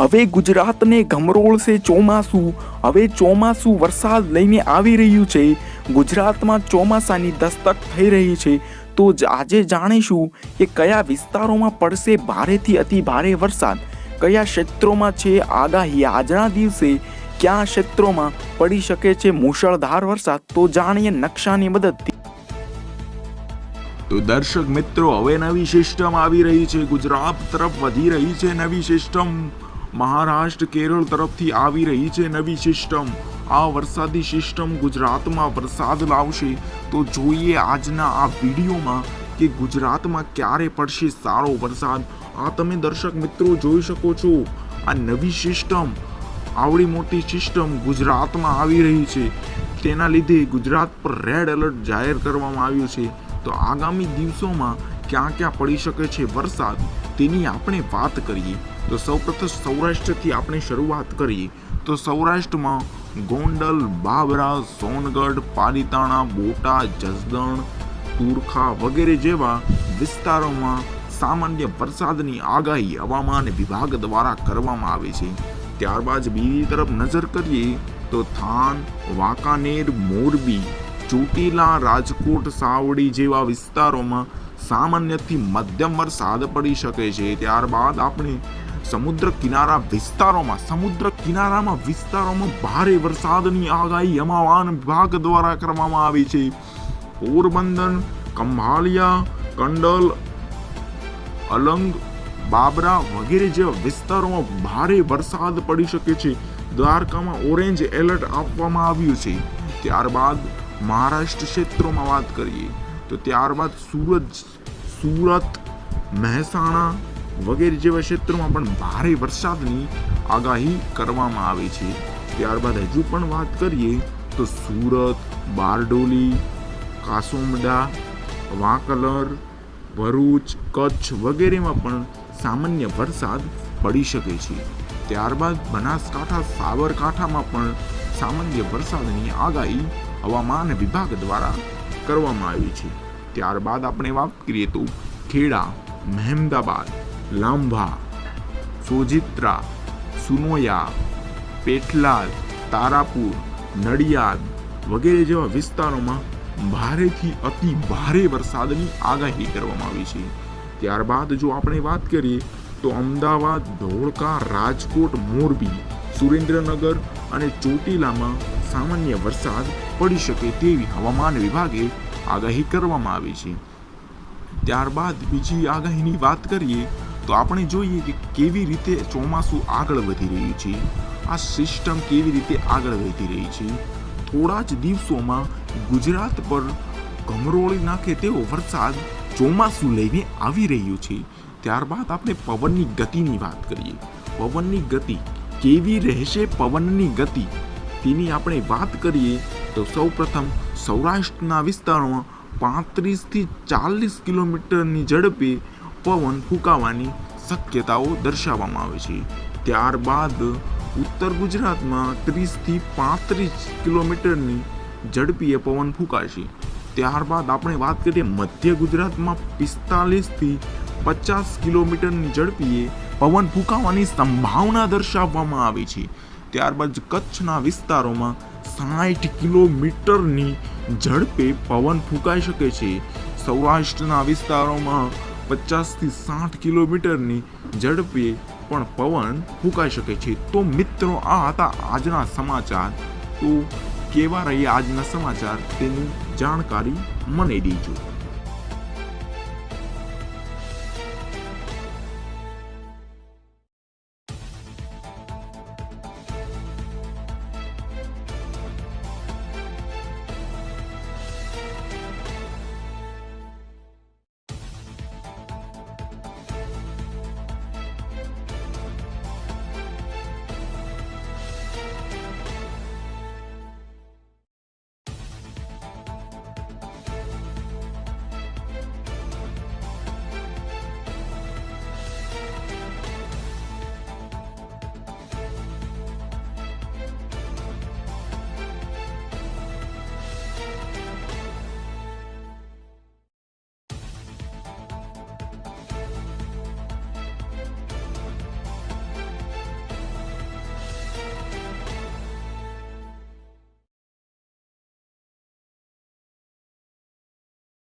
હવે ગુજરાતને ગમરોળશે ચોમાસું. હવે ચોમાસું વરસાદ લઈને આવી રહ્યું છે. ગુજરાતમાં ચોમાસાની દસ્તક થઈ રહી છે. તો આજે જાણીશું કે કયા વિસ્તારોમાં પડશે ભારેથી અતિ ભારે વરસાદ. કયા ક્ષેત્રોમાં છે આગાહી આજના દિવસે. કયા ક્ષેત્રોમાં પડી શકે છે મુશળધાર વરસાદ. તો જાણીએ નકશાની મદદથી. તો દર્શક મિત્રો, હવે નવી સિસ્ટમ આવી રહી છે. ગુજરાત તરફ વધી રહી છે નવી સિસ્ટમ. મહારાષ્ટ્ર કેરળ તરફથી આવી રહી છે નવી સિસ્ટમ. આ વરસાદી સિસ્ટમ ગુજરાતમાં વરસાદ લાવશે. તો જોઈએ આજના આ વિડીયોમાં કે ગુજરાતમાં ક્યારે પડશે સારો વરસાદ. આ તમે દર્શક મિત્રો જોઈ શકો છો. આ નવી સિસ્ટમ, આવડી મોટી સિસ્ટમ ગુજરાતમાં આવી રહી છે. તેના લીધે ગુજરાત પર રેડ એલર્ટ જાહેર કરવામાં આવ્યું છે. તો આગામી દિવસોમાં ક્યાં ક્યાં પડી શકે છે વરસાદ તેની આપણે વાત કરીએ. તો સૌપ્રથમ સૌરાષ્ટ્રથી આપણે શરૂઆત કરીએ. તો સૌરાષ્ટ્રમાં ગોંડલ, બાબરા, સોનગઢ, પાલીતાણા, બોટાદ, જસદણ, તુરખા વગેરે જેવા વિસ્તારોમાં સામાન્ય વરસાદની આગાહી હવામાન વિભાગ દ્વારા કરવામાં આવે છે. ત્યારબાદ બીજી તરફ નજર કરીએ તો થાન, વાંકાનેર, મોરબી, ચોટીલા, રાજકોટ, સાવડી જેવા વિસ્તારોમાં સામાન્યથી મધ્યમ વરસાદ પડી શકે છે. ત્યારબાદ આપણે સમુદ્ર કિનારા વિસ્તારોમાં, સમુદ્ર કિનારામાં વિસ્તારોમાં ભારે વરસાદની આગાહી હવામાન વિભાગ દ્વારા કરવામાં આવી છે. પોરબંદર કંભાલિયા કંડલ, અલંગ, બાબરા વગેરે જેવા વિસ્તારોમાં ભારે વરસાદ પડી શકે છે. દ્વારકામાં ઓરેન્જ એલર્ટ આપવામાં આવ્યું છે. ત્યારબાદ મહારાષ્ટ્ર ક્ષેત્રોમાં વાત કરીએ તો ત્યારબાદ સુરત સુરત, મહેસાણા વગેરે જેવા ક્ષેત્રોમાં પણ ભારે વરસાદની આગાહી કરવામાં આવી છે. ત્યારબાદ હજુ પણ વાત કરીએ તો સુરત, બારડોલી, કાસોમડા, વાંકલર, ભરૂચ, કચ્છ વગેરેમાં પણ સામાન્ય વરસાદ પડી શકે છે. ત્યારબાદ બનાસકાંઠા, સાબરકાંઠામાં પણ સામાન્ય વરસાદની આગાહી હવામાન વિભાગ દ્વારા કરવામાં આવી છે. ત્યારબાદ આપણે વાત કરીએ તો ખેડા, મહેમદાબાદ. લાંભા, સોજિત્રા, સુનોયા પેટલાદ તારાપુર, નડિયાદ વગેરે જેવા વિસ્તારોમાં ભારેથી અતિ ભારે વરસાદની આગાહી કરવામાં આવી છે. ત્યારબાદ જો આપણે વાત કરીએ, તો અમદાવાદ, ધોળકા, રાજકોટ, મોરબી, સુરેન્દ્રનગર અને ચોટીલામાં સામાન્ય વરસાદ પડી શકે તેવી હવામાન વિભાગે આગાહી કરવામાં આવી છે. ત્યારબાદ બીજી આગાહીની વાત કરીએ તો આપણે જોઈએ કે કેવી રીતે ચોમાસું આગળ વધી રહ્યું છે. આ સિસ્ટમ કેવી રીતે આગળ વધી રહી છે? થોડા જ દિવસોમાં ગુજરાત પર ગમરોળી નાખે તેવો વરસાદ ચોમાસું લઈને આવી રહ્યું છે. ત્યારબાદ આપણે પવનની ગતિની વાત કરીએ. પવનની ગતિ કેવી રહેશે પવનની ગતિ? તેની આપણે વાત કરીએ તો સૌપ્રથમ સૌરાષ્ટ્રના વિસ્તારોમાં પાંત્રીસથી ચાલીસ કિલોમીટરની ઝડપે પવન ફૂંકાવાની શક્યતાઓ દર્શાવવામાં આવે છે. ત્યારબાદ ઉત્તર ગુજરાતમાં ત્રીસથી પાંત્રીસ કિલોમીટરની ઝડપીએ પવન ફૂંકાશે. ત્યારબાદ આપણે વાત કરીએ મધ્ય ગુજરાતમાં પિસ્તાલીસથી પચાસ કિલોમીટરની ઝડપીએ પવન ફૂંકાવાની સંભાવના દર્શાવવામાં આવી છે. ત્યારબાદ કચ્છના વિસ્તારોમાં સાઠ કિલોમીટરની ઝડપે પવન ફૂંકાઈ શકે છે. સૌરાષ્ટ્રના વિસ્તારોમાં પચાસથી સાઠ કિલોમીટરની ઝડપે પણ પવન ફૂંકાઈ શકે છે. તો મિત્રો, આ હતા આજના સમાચાર. તો કેવા રહ્યા આજના સમાચાર તેની જાણકારી મને દીજો.